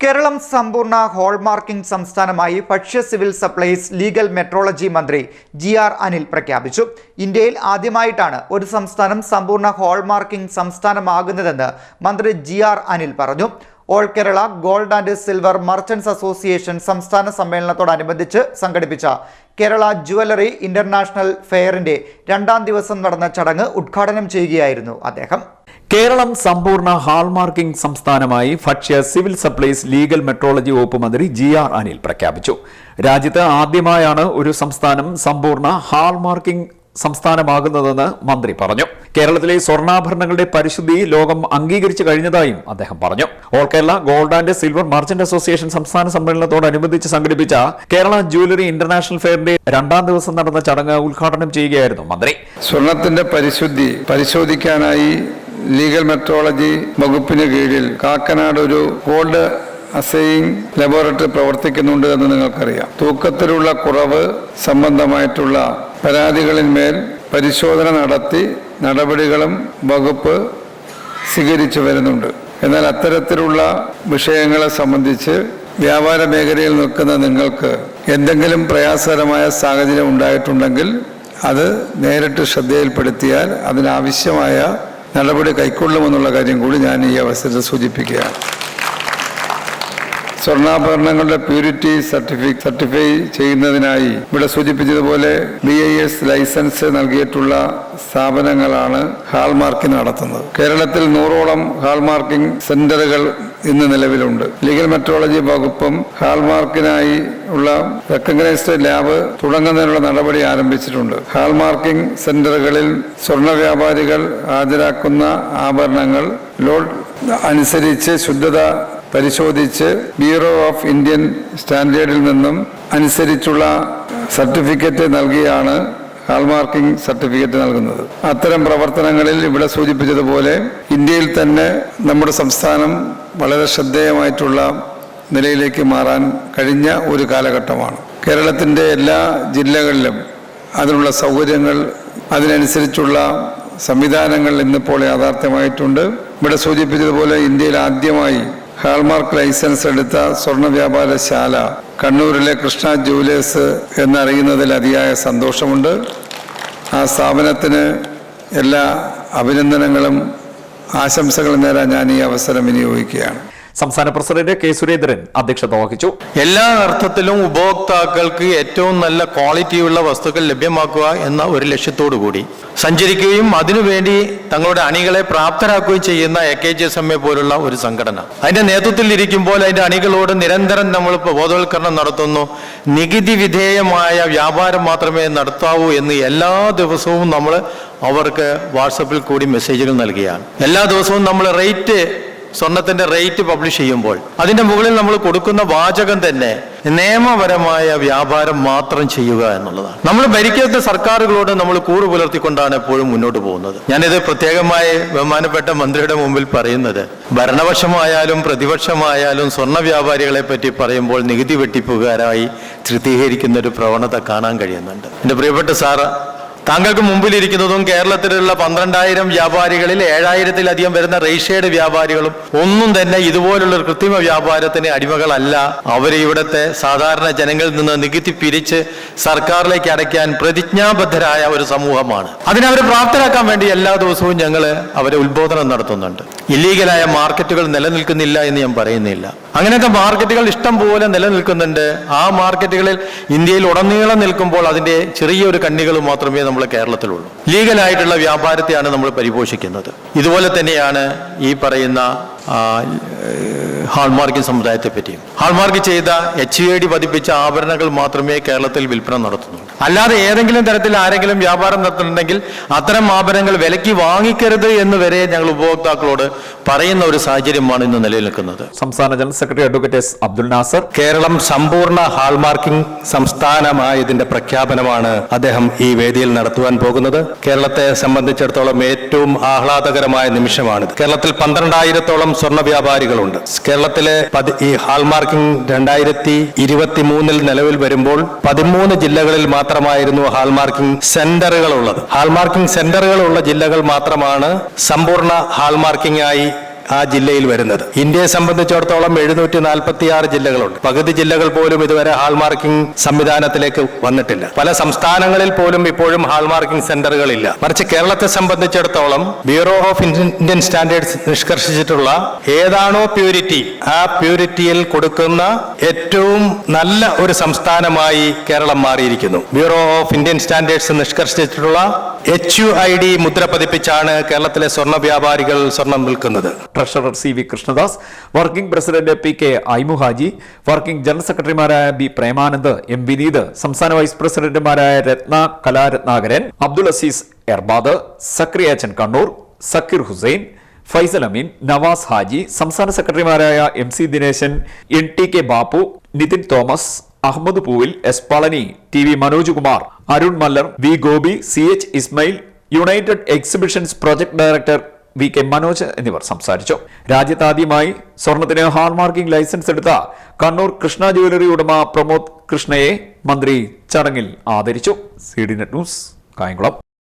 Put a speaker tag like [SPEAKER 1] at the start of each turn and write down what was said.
[SPEAKER 1] കേരളം സമ്പൂർണ ഹോൾമാർക്കിംഗ് സംസ്ഥാനമായി ഭക്ഷ്യ സിവിൽ സപ്ലൈസ് ലീഗൽ മെട്രോളജി മന്ത്രി ജി ആർ അനിൽ പ്രഖ്യാപിച്ചു. ഇന്ത്യയിൽ ആദ്യമായിട്ടാണ് ഒരു സംസ്ഥാനം സമ്പൂർണ ഹോൾമാർക്കിംഗ് സംസ്ഥാനമാകുന്നതെന്ന് മന്ത്രി ജി ആർ അനിൽ പറഞ്ഞു. All Kerala gold and silver merchants association സംസ്ഥാന സമ്മേളനത്തോടനുബന്ധിച്ച് സംഘടിപ്പിച്ച കേരള ജുവലറി ഇന്റർനാഷണൽ ഫെയറിന്റെ രണ്ടാം ദിവസം നടന്ന ചടങ്ങ് ഉദ്ഘാടനം ചെയ്യുകയായിരുന്നു അദ്ദേഹം.
[SPEAKER 2] കേരളം സമ്പൂർണ ഹാൾമാർക്കിംഗ് സംസ്ഥാനമായി ഭക്ഷ്യ സിവിൽ സപ്ലൈസ് ലീഗൽ മെട്രോളജി വകുപ്പ് മന്ത്രി ജി ആർ അനിൽ പ്രഖ്യാപിച്ചു. രാജ്യത്ത് ആദ്യമായാണ് ഒരു സംസ്ഥാനം സമ്പൂർണ ഹാൾമാർക്കിംഗ് സംസ്ഥാനമാകുന്നതെന്ന് മന്ത്രി പറഞ്ഞു. കേരളത്തിലെ സ്വർണാഭരണങ്ങളുടെ പരിശുദ്ധി ലോകം അംഗീകരിച്ചു കഴിഞ്ഞതായും അദ്ദേഹം പറഞ്ഞു. All Kerala gold and silver merchant association സംസ്ഥാന സമ്മേളനത്തോടനുബന്ധിച്ച് സംഘടിപ്പിച്ച കേരള ജുവലറി ഇന്റർനാഷണൽ ഫെയറിന്റെ രണ്ടാം ദിവസം നടന്ന ചടങ്ങ് ഉദ്ഘാടനം ചെയ്യുകയായിരുന്നു മന്ത്രി.
[SPEAKER 3] സ്വർണത്തിന്റെ പരിശുദ്ധി പരിശോധിക്കാനായി ലീഗൽ മെട്രോളജി വകുപ്പിന് കീഴിൽ കാക്കനാട് ഒരു ഗോൾഡ് അസൈയിങ് ലബോറട്ടറി പ്രവർത്തിക്കുന്നുണ്ട് എന്ന് നിങ്ങൾക്കറിയാം. തൂക്കത്തിലുള്ള കുറവ് സംബന്ധമായിട്ടുള്ള പരാതികളിന്മേൽ പരിശോധന നടത്തി നടപടികളും വകുപ്പ് സ്വീകരിച്ചു വരുന്നുണ്ട്. എന്നാൽ അത്തരത്തിലുള്ള വിഷയങ്ങളെ സംബന്ധിച്ച് വ്യാപാര മേഖലയിൽ നിൽക്കുന്ന നിങ്ങൾക്ക് എന്തെങ്കിലും പ്രയാസകരമായ സാഹചര്യം ഉണ്ടായിട്ടുണ്ടെങ്കിൽ അത് നേരിട്ട് ശ്രദ്ധയിൽപ്പെടുത്തിയാൽ അതിനാവശ്യമായ നടപടി കൈക്കൊള്ളുമെന്നുള്ള കാര്യം കൂടി ഞാൻ ഈ അവസരത്തിൽ സൂചിപ്പിക്കുകയാണ്. സ്വർണാഭരണങ്ങളുടെ പ്യൂരിറ്റി സർട്ടിഫി സർട്ടിഫൈ ചെയ്യുന്നതിനായി ഇവിടെ സൂചിപ്പിച്ചതുപോലെ ബി ഐ എസ് ലൈസൻസ് നൽകിയിട്ടുള്ള സ്ഥാപനങ്ങളാണ് ഹാൾമാർക്കിംഗ് നടത്തുന്നത്. കേരളത്തിൽ നൂറോളം ഹാൾമാർക്കിംഗ് സെന്ററുകൾ ഇന്ന് നിലവിലുണ്ട്. ലീഗൽ മെട്രോളജി വകുപ്പും ഹാൾമാർക്കിനായി ഉള്ള റെക്കഗ്നൈസ്ഡ് ലാബ് തുടങ്ങുന്നതിനുള്ള നടപടി ആരംഭിച്ചിട്ടുണ്ട്. ഹാൾമാർക്കിംഗ് സെന്ററുകളിൽ സ്വർണ വ്യാപാരികൾ ഹാജരാക്കുന്ന ആഭരണങ്ങൾ ലോഡ് അനുസരിച്ച് ശുദ്ധത പരിശോധിച്ച് ബ്യൂറോ ഓഫ് ഇന്ത്യൻ സ്റ്റാൻഡേർഡിൽ നിന്നും അനുസരിച്ചുള്ള സർട്ടിഫിക്കറ്റ് നൽകിയാണ് ഹാൾമാർക്കിംഗ് സർട്ടിഫിക്കറ്റ് നൽകുന്നത്. അത്തരം പ്രവർത്തനങ്ങളിൽ ഇവിടെ സൂചിപ്പിച്ചതുപോലെ ഇന്ത്യയിൽ തന്നെ നമ്മുടെ സംസ്ഥാനം വളരെ ശ്രദ്ധേയമായിട്ടുള്ള നിലയിലേക്ക് മാറാൻ കഴിഞ്ഞ ഒരു കാലഘട്ടമാണ്. കേരളത്തിന്റെ എല്ലാ ജില്ലകളിലും അതിനുള്ള സൗകര്യങ്ങൾ അതിനനുസരിച്ചുള്ള സംവിധാനങ്ങൾ ഇന്നിപ്പോൾ യാഥാർത്ഥ്യമായിട്ടുണ്ട്. ഇവിടെ സൂചിപ്പിച്ചതുപോലെ ഇന്ത്യയിൽ ആദ്യമായി ഹാൾമാർക്ക് ലൈസൻസ് എടുത്ത സ്വർണ വ്യാപാരശാല കണ്ണൂരിലെ കൃഷ്ണ ജുവലേഴ്സ് എന്നറിയുന്നതിൽ അതിയായ സന്തോഷമുണ്ട്. ആ സ്ഥാപനത്തിന് എല്ലാ അഭിനന്ദനങ്ങളും ആശംസകളും നേരാൻ ഞാൻ ഈ അവസരം വിനിയോഗിക്കുകയാണ്.
[SPEAKER 2] സംസ്ഥാന പ്രസിഡന്റ് കെ സുരേന്ദ്രൻ അധ്യക്ഷത വഹിച്ചു.
[SPEAKER 4] എല്ലാ അർത്ഥത്തിലും ഉപഭോക്താക്കൾക്ക് ഏറ്റവും നല്ല ക്വാളിറ്റിയുള്ള വസ്തുക്കൾ ലഭ്യമാക്കുക എന്ന ഒരു ലക്ഷ്യത്തോടു കൂടി സഞ്ചരിക്കുകയും അതിനുവേണ്ടി തങ്ങളുടെ അണികളെ പ്രാപ്തരാക്കുകയും ചെയ്യുന്ന A K G S M A പോലുള്ള ഒരു സംഘടന. അതിന്റെ നേതൃത്വത്തിൽ ഇരിക്കുമ്പോൾ അതിന്റെ അണികളോട് നിരന്തരം നമ്മൾ ബോധവൽക്കരണം നടത്തുന്നു. നികുതി വിധേയമായ വ്യാപാരം മാത്രമേ നടത്താവൂ എന്ന് എല്ലാ ദിവസവും നമ്മൾ അവർക്ക് വാട്സപ്പിൽ കൂടി മെസ്സേജുകൾ നൽകുകയാണ്. എല്ലാ ദിവസവും നമ്മൾ റേറ്റ് സ്വർണത്തിന്റെ റേറ്റ് പബ്ലിഷ് ചെയ്യുമ്പോൾ അതിന്റെ മുകളിൽ നമ്മൾ കൊടുക്കുന്ന വാചകം തന്നെ നിയമപരമായ വ്യാപാരം മാത്രം ചെയ്യുക എന്നുള്ളതാണ്. നമ്മൾ ഭരിക്കാത്ത സർക്കാരുകളോട് നമ്മൾ കൂറ് പുലർത്തിക്കൊണ്ടാണ് എപ്പോഴും മുന്നോട്ട് പോകുന്നത്. ഞാനിത് പ്രത്യേകമായി ബഹുമാനപ്പെട്ട മന്ത്രിയുടെ മുമ്പിൽ പറയുന്നത്. ഭരണപക്ഷമായാലും പ്രതിപക്ഷമായാലും സ്വർണ വ്യാപാരികളെ പറ്റി പറയുമ്പോൾ നികുതി വെട്ടിപ്പുകാരായി ചിത്രീകരിക്കുന്ന ഒരു പ്രവണത കാണാൻ കഴിയുന്നുണ്ട്. എന്റെ പ്രിയപ്പെട്ട സാറ് താങ്കൾക്ക് മുമ്പിലിരിക്കുന്നതും കേരളത്തിലുള്ള പന്ത്രണ്ടായിരം വ്യാപാരികളിൽ ഏഴായിരത്തിലധികം വരുന്ന റേഷ്യയുടെ വ്യാപാരികളും ഒന്നും തന്നെ ഇതുപോലുള്ള കൃത്രിമ വ്യാപാരത്തിന് അടിമകളല്ല. അവരെ ഇവിടുത്തെ സാധാരണ ജനങ്ങളിൽ നിന്ന് നികുതി പിരിച്ച് സർക്കാരിലേക്ക് അടയ്ക്കാൻ പ്രതിജ്ഞാബദ്ധരായ ഒരു സമൂഹമാണ്. അതിനെ പ്രാപ്തരാക്കാൻ വേണ്ടി എല്ലാ ദിവസവും ഞങ്ങൾ അവരെ ഉത്ബോധനം നടത്തുന്നുണ്ട്. ഇല്ലീഗലായ മാർക്കറ്റുകൾ നിലനിൽക്കുന്നില്ല എന്ന് ഞാൻ പറയുന്നില്ല. അങ്ങനെയൊക്കെ മാർക്കറ്റുകൾ ഇഷ്ടം പോലെ നിലനിൽക്കുന്നുണ്ട്. ആ മാർക്കറ്റുകളിൽ ഇന്ത്യയിൽ ഉടനീളം നിൽക്കുമ്പോൾ അതിന്റെ ചെറിയൊരു കണ്ണികൾ മാത്രമേ നമ്മുടെ കേരളത്തിലുള്ളൂ. ലീഗലായിട്ടുള്ള വ്യാപാരത്തെയാണ് നമ്മൾ പരിപോഷിക്കുന്നത്. ഇതുപോലെ തന്നെയാണ് ഈ പറയുന്ന ഹാൾമാർക്കിംഗ് സമുദായത്തെ പറ്റിയും ഹാൾമാർക്ക് ചെയ്ത എച്ച് ഐ ഡി പതിപ്പിച്ച ആഭരണങ്ങൾ മാത്രമേ കേരളത്തിൽ വിൽപ്പന നടത്തുന്നുള്ളൂ. അല്ലാതെ ഏതെങ്കിലും തരത്തിൽ ആരെങ്കിലും വ്യാപാരം നടത്തുന്നുണ്ടെങ്കിൽ അത്തരം ആഭരണങ്ങൾ വിലയ്ക്ക് വാങ്ങിക്കരുത് എന്ന് വരെ ഞങ്ങൾ ഉപഭോക്താക്കളോട് പറയുന്ന ഒരു സാഹചര്യമാണ് ഇന്ന് നിലനിൽക്കുന്നത്.
[SPEAKER 2] സംസ്ഥാന general secretary advocate S Abdul Nasar.
[SPEAKER 5] Keralam സമ്പൂർണ ഹാൾമാർക്കിംഗ് സംസ്ഥാനമായതിന്റെ പ്രഖ്യാപനമാണ് അദ്ദേഹം ഈ വേദിയിൽ നടത്തുവാൻ പോകുന്നത്. കേരളത്തെ സംബന്ധിച്ചിടത്തോളം ഏറ്റവും ആഹ്ലാദകരമായ നിമിഷമാണിത്. കേരളത്തിൽ പന്ത്രണ്ടായിരത്തോളം സ്വർണ വ്യാപാരികളുണ്ട്. കേരളത്തിലെ ഈ ഹാൾമാർക്കിംഗ് രണ്ടായിരത്തി ഇരുപത്തി മൂന്നിൽ നിലവിൽ വരുമ്പോൾ പതിമൂന്ന് ജില്ലകളിൽ മാത്രമായിരുന്നു ഹാൾമാർക്കിംഗ് സെന്ററുകൾ ഉള്ളത് ഹാൾമാർക്കിംഗ് സെന്ററുകൾ ഉള്ള ജില്ലകൾ മാത്രമാണ് സമ്പൂർണ ഹാൾമാർക്കിംഗ് ആയി ആ ജില്ലയിൽ വരുന്നത്. ഇന്ത്യയെ സംബന്ധിച്ചിടത്തോളം എഴുന്നൂറ്റി നാൽപ്പത്തി ആറ് ജില്ലകളുണ്ട്. പകുതി ജില്ലകൾ പോലും ഇതുവരെ ഹാൾമാർക്കിംഗ് സംവിധാനത്തിലേക്ക് വന്നിട്ടില്ല. പല സംസ്ഥാനങ്ങളിൽ പോലും ഇപ്പോഴും ഹാൾമാർക്കിംഗ് സെന്ററുകളില്ല. മറിച്ച് കേരളത്തെ സംബന്ധിച്ചിടത്തോളം ബ്യൂറോ ഓഫ് ഇന്ത്യൻ സ്റ്റാൻഡേർഡ്സ് നിഷ്കർഷിച്ചിട്ടുള്ള ഏതാണോ പ്യൂരിറ്റി ആ പ്യൂരിറ്റിയിൽ കൊടുക്കുന്ന ഏറ്റവും നല്ല ഒരു സംസ്ഥാനമായി കേരളം മാറിയിരിക്കുന്നു. ബ്യൂറോ ഓഫ് ഇന്ത്യൻ സ്റ്റാൻഡേർഡ്സ് നിഷ്കർഷിച്ചിട്ടുള്ള എച്ച് യു ഐ ഡി മുദ്ര പതിപ്പിച്ചാണ് കേരളത്തിലെ സ്വർണ വ്യാപാരികൾ സ്വർണം വിൽക്കുന്നത്.
[SPEAKER 2] Treasurer C V Krishnadas working president P K Aimuhaji working general സെക്രട്ടറിമാരായ ബി പ്രേമാനന്ദ് എം വിനീത് സംസ്ഥാന വൈസ് പ്രസിഡന്റുമാരായ രത്ന കലാരത്നാകരൻ അബ്ദുൾ അസീസ് എർബാദ് സക്രിയാച്ചൻ കണ്ണൂർ സക്കീർ ഹുസൈൻ ഫൈസൽ അമീൻ നവാസ് ഹാജി സംസ്ഥാന സെക്രട്ടറിമാരായ M C Dineshan N T K Bappu Nithin Thomas Ahammed Poovil S Palani T V Manoj Kumar Arun Mallar V Gopi C H Ismail united exhibitions project director V K Manoj എന്നിവർ സംസാരിച്ചു. രാജ്യത്താദ്യമായി സ്വർണത്തിന് ഹാൾമാർക്കിംഗ് licence എടുത്ത Kannur Krishna jewellery ഉടമ പ്രമോദ് കൃഷ്ണയെ മന്ത്രി ചടങ്ങിൽ ആദരിച്ചു. C D net news Kayamkulam.